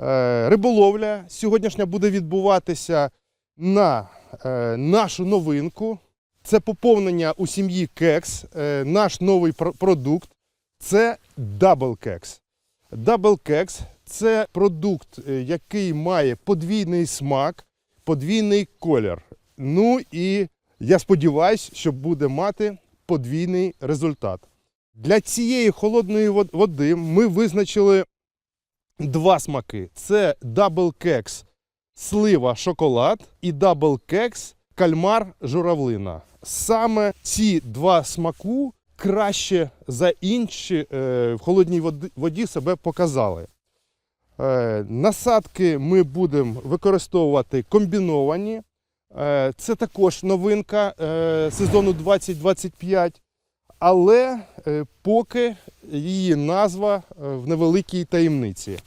Е, Риболовля сьогоднішня буде відбуватися на е, нашу новинку. Це поповнення у сім'ї кекс. Е, Наш новий продукт це Double Кекс. Double Кекс це продукт, який має подвійний смак, подвійний колір. Ну і я сподіваюся, що буде мати подвійний результат. Для цієї холодної води ми визначили два смаки: це Double Кекс слива шоколад і Double Кекс кальмар журавлина. Саме ці два смаку краще за інші е, в холодній воді себе показали. Е, насадки ми будемо використовувати комбіновані. Е, це також новинка е, сезону 2025, але поки її назва е, в невеликій таємниці.